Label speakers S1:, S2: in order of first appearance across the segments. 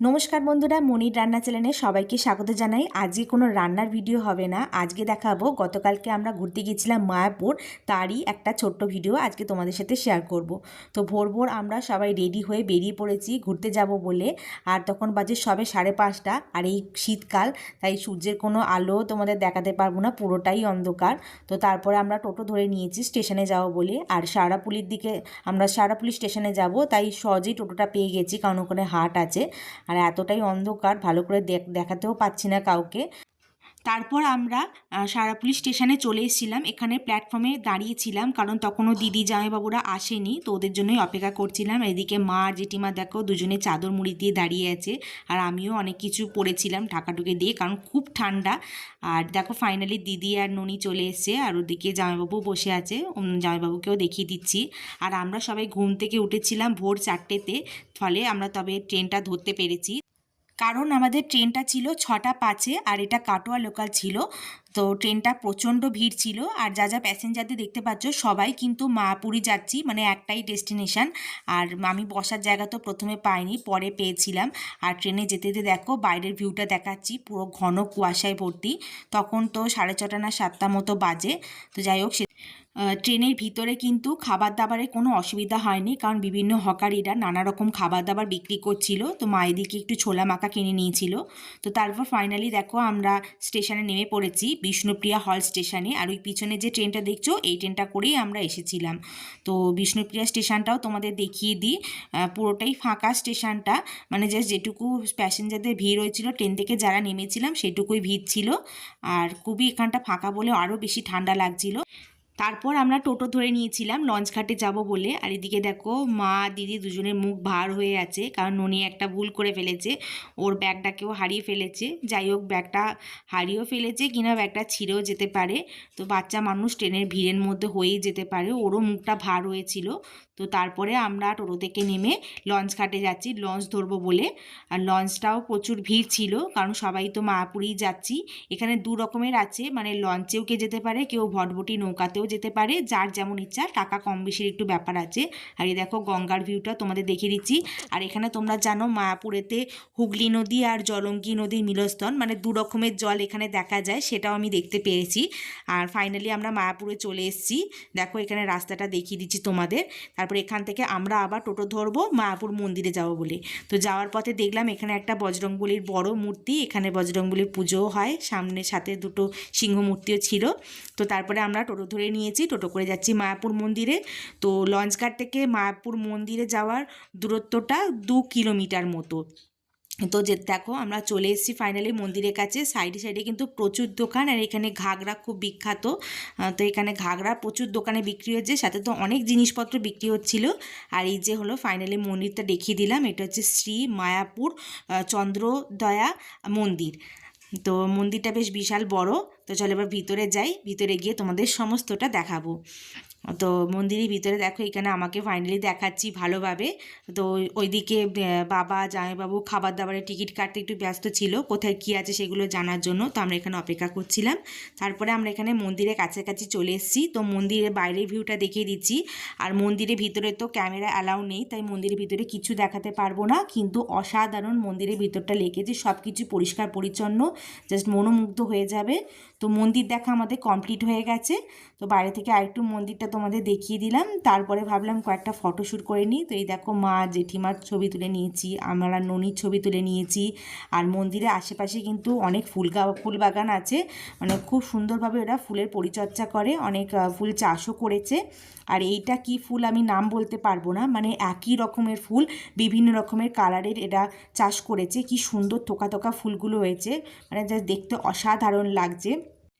S1: নমস্কার বন্ধুরা, মনির রান্না চ্যানেলে সবাইকে স্বাগত জানাই। আজকে কোনো রান্নার ভিডিও হবে না। আজকে দেখাবো, গতকালকে আমরা ঘুরতে গিয়েছিলাম মায়াপুর। তারই একটা ছোট্ট ভিডিও আজকে তোমাদের সাথে শেয়ার করব। তো ভোর ভোর আমরা সবাই রেডি হয়ে বেরিয়ে পড়েছি ঘুরতে যাব বলে। আর তখন বাজে সবে সাড়ে পাঁচটা, আর এই শীতকাল, তাই সূর্যের কোনো আলো তোমাদের দেখাতে পারব না, পুরোটাই অন্ধকার। তো তারপরে আমরা টোটো ধরে নিয়েছি স্টেশনে যাব বলে। আর সারাপুলির দিকে, আমরা সারাপুলি স্টেশনে যাব, তাই সহজেই টোটোটা পেয়ে গেছি, কারণ ওখানে হাট আছে। আর এতটাই অন্ধকার ভালো করে দেখ- দেখাতেও পাচ্ছি না কাউকে। তারপর আমরা সারাপুলি স্টেশনে চলে এসেছিলাম। এখানে প্ল্যাটফর্মে দাঁড়িয়েছিলাম, কারণ তখনও দিদি জামাইবাবুরা আসেনি, তো ওদের জন্যই অপেক্ষা করছিলাম। এদিকে মা আর জেঠিমা দেখো, দুজনে চাদর মুড়ি দিয়ে দাঁড়িয়ে আছে, আর আমিও অনেক কিছু পরেছিলাম ঢাকাটুকে দিয়ে, কারণ খুব ঠান্ডা। আর দেখো ফাইনালি দিদি আর ননি চলে এসছে, আর ওদিকে জামাইবাবু বসে আছে জামাইবাবুকেও দেখিয়ে দিচ্ছি। আর আমরা সবাই ঘুম থেকে উঠেছিলাম ভোর চারটেতে, ফলে আমরা তবে ট্রেনটা ধরতে পেরেছি। কারণ আমাদের ট্রেনটা ছিল ছটা পাঁচে আর এটা কাটোয়া লোকাল ছিল। তো ট্রেনটা প্রচণ্ড ভিড় ছিল আর যা যা প্যাসেঞ্জারদের দেখতে পাচ্ছ, সবাই কিন্তু মা পুরী যাচ্ছি মানে একটাই ডেস্টিনেশন। আর আমি বসার জায়গা তো প্রথমে পাইনি, পরে পেয়েছিলাম। আর ট্রেনে যেতে যেতে দেখো, বাইরের ভিউটা দেখাচ্ছি, পুরো ঘন কুয়াশায় ভর্তি। তখন তো সাড়ে ছটা না সাতটা মতো বাজে। তো যাই হোক ট্রেনের ভিতরে কিন্তু খাবার দাবারে কোনো অসুবিধা হয়নি, কারণ বিভিন্ন হকারিরা নানা রকম খাবার দাবার বিক্রি করছিল। তো মা এদিকে একটু ছোলা মাখা কিনে নিয়েছিল। তো তারপর ফাইনালি দেখো আমরা স্টেশনে নেমে পড়েছি বিষ্ণুপ্রিয়া হল স্টেশনে আর ওই পিছনে যে ট্রেনটা দেখছ, এই ট্রেনটা করেই আমরা এসেছিলাম। তো বিষ্ণুপ্রিয়া স্টেশনটাও তোমাদের দেখিয়ে দিই। পুরোটাই ফাঁকা স্টেশনটা। মানে জাস্ট যেটুকু প্যাসেঞ্জারদের ভিড় হয়েছিল, ট্রেন থেকে যারা নেমেছিলাম, সেটুকুই ভিড় ছিল। আর খুবই এখানটা ফাঁকা বলে আরও বেশি ঠান্ডা লাগছিল। তারপর আমরা টোটো ধরে নিয়েছিলাম, লঞ্চ ঘাটে যাব বলে। আর এদিকে দেখো, মা, দিদি দুজনের মুখ ভার হয়ে আছে, কারণ ননি একটা ভুল করে ফেলেছে। ওর ব্যাগটাকেও হারিয়ে ফেলেছে। যাই হোক, ব্যাগটা হারিয়েও ফেলেছে কিনা, ব্যাগটা ছিঁড়েও যেতে পারে। তো বাচ্চা মানুষ ট্রেনের ভিড়ের মধ্যে হয়েই যেতে পারে। ওরও মুখটা ভার হয়েছিল। তো তারপরে আমরা টোটো থেকে নেমে লঞ্চ ঘাটে যাচ্ছি, লঞ্চ ধরবো বলে। আর লঞ্চটাও প্রচুর ভিড় ছিল, কারণ সবাই তো মায়াপুরেই যাচ্ছি। এখানে দু রকমের আছে মানে লঞ্চেও কে যেতে পারে, কেউ ভটভটি নৌকাতেও যেতে পারে, যার যেমন ইচ্ছা, টাকা কম বেশির একটু ব্যাপার আছে। আর এই দেখো গঙ্গার ভিউটা তোমাদের দেখিয়ে দিচ্ছি। আর এখানে তোমরা জানো মায়াপুরেতে হুগলি নদী আর জলঙ্গি নদীর মিলস্থন মানে দু রকমের জল এখানে দেখা যায়, সেটাও আমি দেখতে পেরেছি আর ফাইনালি আমরা মায়াপুরে চলে এসেছি। দেখো এখানে রাস্তাটা দেখিয়ে দিচ্ছি তোমাদের। তারপর এখান থেকে আমরা আবার টোটো ধরবো মায়াপুর মন্দিরে যাব বলে। তো যাওয়ার পথে দেখলাম এখানে একটা বজরংবলির বড় মূর্তি, এখানে বজরংবলির পুজোও হয়, সামনে সাথে দুটো সিংহ মূর্তিও ছিল। তো তারপরে আমরা টোটো ধরে নিয়েছি, টোটো করে যাচ্ছি মায়াপুর মন্দিরে। তো লঞ্চঘাট থেকে মায়াপুর মন্দিরে যাওয়ার দূরত্বটা দু কিলোমিটার মতো। তো যে দেখো, আমরা চলে এসেছি ফাইনালি মন্দিরের কাছে। সাইডে সাইডে কিন্তু প্রচুর দোকান আর এখানে ঘাগরা খুব বিখ্যাত। তো এখানে ঘাগরা প্রচুর দোকানে বিক্রি হচ্ছে সাথে তো অনেক জিনিসপত্র বিক্রি হচ্ছিল। আর এই যে হলো ফাইনালি মন্দিরটা দেখিয়ে দিলাম, এটা হচ্ছে শ্রী মায়াপুর চন্দ্রদয়া মন্দির। তো মন্দিরটা বেশ বিশাল বড়, তো চলো এবার ভিতরে যাই, ভিতরে গিয়ে তোমাদের সমস্তটা দেখাবো। তো মন্দিরের ভিতরে দেখো, এখানে আমাকে ফাইনালি দেখাচ্ছি ভালোভাবে। তো ওইদিকে বাবা, জামাইবাবু খাবার দাবারের টিকিট কাটতে একটু ব্যস্ত ছিল, কোথায় কী আছে সেগুলো জানার জন্য, তো আমরা এখানে অপেক্ষা করছিলাম। তারপরে আমরা এখানে মন্দিরের কাছাকাছি চলে এসেছি, তো মন্দিরের বাইরের ভিউটা দেখিয়ে দিচ্ছি। আর মন্দিরের ভিতরে তো ক্যামেরা অ্যালাউ নেই, তাই মন্দিরের ভিতরে কিছু দেখাতে পারব না, কিন্তু অসাধারণ মন্দিরের ভিতরটা লেগেছে সব কিছু পরিষ্কার পরিচ্ছন্ন জাস্ট মনোমুগ্ধ হয়ে যাবে। তো মন্দির দেখা আমাদের কমপ্লিট হয়ে গেছে। তো বাইরে থেকে আরেকটু মন্দিরটা তোমাদের দেখিয়ে দিলাম। তারপরে ভাবলাম কয়েকটা ফটোশ্যুট করে নিই। তো এই দেখো মা, জেঠিমার ছবি তুলে নিয়েছি, আমরা ননির ছবি তুলে নিয়েছি। আর মন্দিরের আশেপাশে কিন্তু অনেক ফুল ফুল বাগান আছে। মানে খুব সুন্দরভাবে ওরা ফুলের পরিচর্যা করে, অনেক ফুল চাষও করেছে। আর এইটা কি ফুল আমি নাম বলতে পারব না। মানে একই রকমের ফুল, বিভিন্ন রকমের কালারের এরা চাষ করেছে। কি সুন্দর থোকা থোকা ফুলগুলো হয়েছে। মানে যা দেখতে অসাধারণ লাগছে।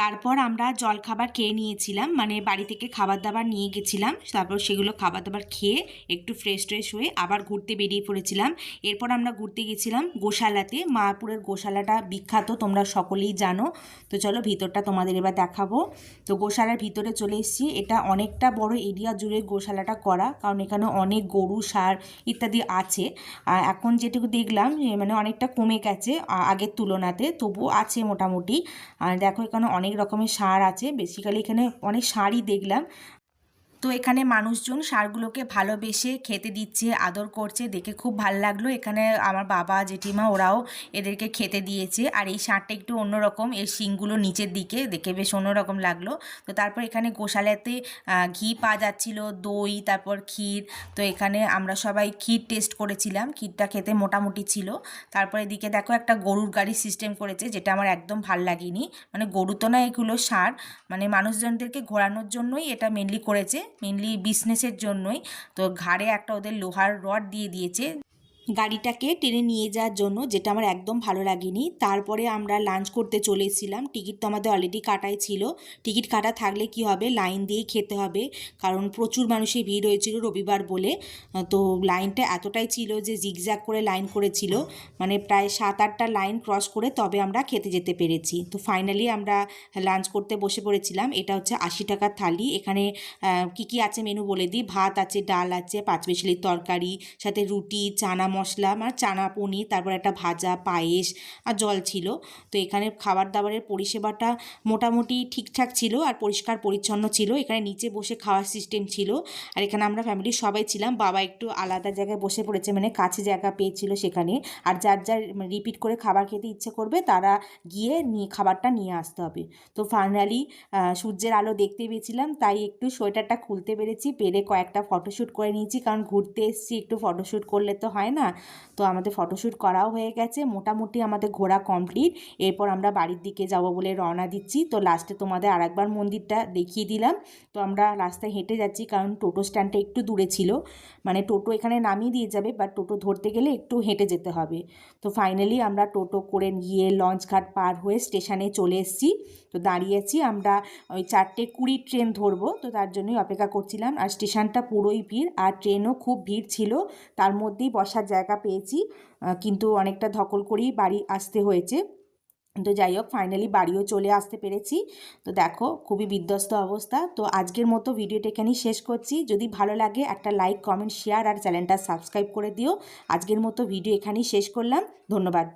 S1: তারপর আমরা জলখাবার খেয়ে নিয়েছিলাম মানে বাড়ি থেকে খাবার দাবার নিয়ে গেছিলাম, তারপর সেগুলো খাবার দাবার খেয়ে একটু ফ্রেশ ট্রেশ হয়ে আবার ঘুরতে বেরিয়ে পড়েছিলাম। এরপর আমরা ঘুরতে গেছিলাম গোশালাতে, মায়াপুরের গোশালাটা বিখ্যাত, তোমরা সকলেই জানো। তো চলো ভিতরটা তোমাদের এবার দেখাবো। তো গোশালার ভিতরে চলে এসেছি, এটা অনেকটা বড় এরিয়া জুড়ে গোশালাটা করা, কারণ এখানে অনেক গরু, সার ইত্যাদি আছে। আর এখন যেটুকু দেখলাম মানে অনেকটা কমে গেছে আগের তুলনাতে, তবুও আছে মোটামুটি। আর দেখো এখানে অনেক রকমের সার আছে। বেসিক্যালি এখানে অনেক সারই দেখলাম। তো এখানে মানুষজন সারগুলোকে ভালোবেসে খেতে দিচ্ছে, আদর করছে, দেখে খুব ভালো লাগল। এখানে আমার বাবা, জেঠিমা ওরাও এদেরকে খেতে দিয়েছে। আর এই ষাঁড়টা একটু অন্যরকম এর শিংগুলো নিচের দিকে দেখে বেশ অন্যরকম লাগল। তো তারপর এখানে গোশালাতে ঘি পাওয়া যাচ্ছিল, দই, তারপর ক্ষীর। তো এখানে আমরা সবাই ক্ষীর টেস্ট করেছিলাম। ক্ষীরটা খেতে মোটামুটি ছিল। তারপর এদিকে দেখো একটা গরুর গাড়ি সিস্টেম করেছে, যেটা আমার একদম ভালো লাগেনি। মানে গরু তো না এগুলো সার। মানে মানুষজনদেরকে ঘোরানোর জন্যই এটা মেনলি করেছে। মেনলি বিজনেসের জন্যই। তো ঘাড়ে একটা ওদের লোহার রড দিয়ে দিয়েছে। গাড়িটাকে টেনে নিয়ে যাওয়ার জন্য, যেটা আমার একদম ভালো লাগেনি। তারপরে আমরা লাঞ্চ করতে চলে এসেছিলাম। টিকিট তো আমাদের অলরেডি কাটাই ছিল। টিকিট কাটা থাকলে কি হবে? লাইন দিয়েই খেতে হবে। কারণ প্রচুর মানুষের ভিড় হয়েছিল রবিবার বলে। তো লাইনটা এতটাই ছিল যে জিগজ্যাগ করে লাইন করেছিল। মানে প্রায় সাত আটটা লাইন ক্রস করে তবে আমরা খেতে যেতে পেরেছি। তো ফাইনালি আমরা লাঞ্চ করতে বসে পড়েছিলাম। এটা হচ্ছে আশি টাকার থালি। এখানে কি কি আছে মেনু বলে দিই? ভাত আছে, ডাল আছে, পাঁচ পাঁচমিশালির তরকারি, সাথে রুটি, চানা মশলা মানে চানা পনির, তারপর একটা ভাজা পায়েস আর জল ছিল। তো এখানে খাবার দাবারের পরিষেবাটা মোটামুটি ঠিকঠাক ছিল আর পরিষ্কার পরিচ্ছন্ন ছিল। এখানে নিচে বসে খাওয়ার সিস্টেম ছিল। আর এখানে আমরা ফ্যামিলির সবাই ছিলাম। বাবা একটু আলাদা জায়গায় বসে পড়েছে মানে কাছে জায়গা পেয়েছিল সেখানে। আর যার যার রিপিট করে খাবার খেতে ইচ্ছে করবে, তারা গিয়ে নিয়ে খাবারটা নিয়ে আসতে হবে। তো ফাইনালি সূর্যের আলো দেখতে পেয়েছিলাম, তাই একটু সোয়েটারটা খুলতে পেরেছি। পেরে কয়েকটা ফটোশ্যুট করে নিয়েছি, কারণ ঘুরতে এসেছি, একটু ফটোশ্যুট করলে তো হয় না। তো আমাদের ফটোশ্যুট করাও হয়ে গেছে। মোটামুটি আমাদের ঘোরা কমপ্লিট এরপর আমরা বাড়ির দিকে যাব বলে রওনা দিচ্ছি। তো লাস্টে তোমাদের আরেকবার মন্দিরটা দেখিয়ে দিলাম। তো আমরা রাস্তায় হেঁটে যাচ্ছি কারণ টোটো স্ট্যান্ডটা একটু দূরে ছিল। মানে টোটো এখানে নামিয়ে দিয়ে যাবে বাট টোটো ধরতে গেলে একটু হেঁটে যেতে হবে। তো ফাইনালি আমরা টোটো করে গিয়ে লঞ্চ ঘাট পার হয়ে স্টেশনে চলে এসেছি। তো দাঁড়িয়েছি আমরা ওই চারটে কুড়ি ট্রেন ধরবো। তো তার জন্যই অপেক্ষা করছিলাম। আর স্টেশনটা পুরোই ভিড়। আর ট্রেনও খুব ভিড় ছিল। তার মধ্যেই বসার জায়গা পেয়েছি কিন্তু অনেকটা ধকল করেই বাড়ি আসতে হয়েছে। তো যাই হোক ফাইনালি বাড়িও চলে আসতে পেরেছি। তো দেখো, খুবই বিধ্বস্ত অবস্থা। তো আজকের মতো ভিডিওটা এখানেই শেষ করছি। যদি ভালো লাগে, একটা লাইক কমেন্ট শেয়ার আর চ্যানেলটা সাবস্ক্রাইব করে দিও। আজকের মতো ভিডিও এখানেই শেষ করলাম। ধন্যবাদ।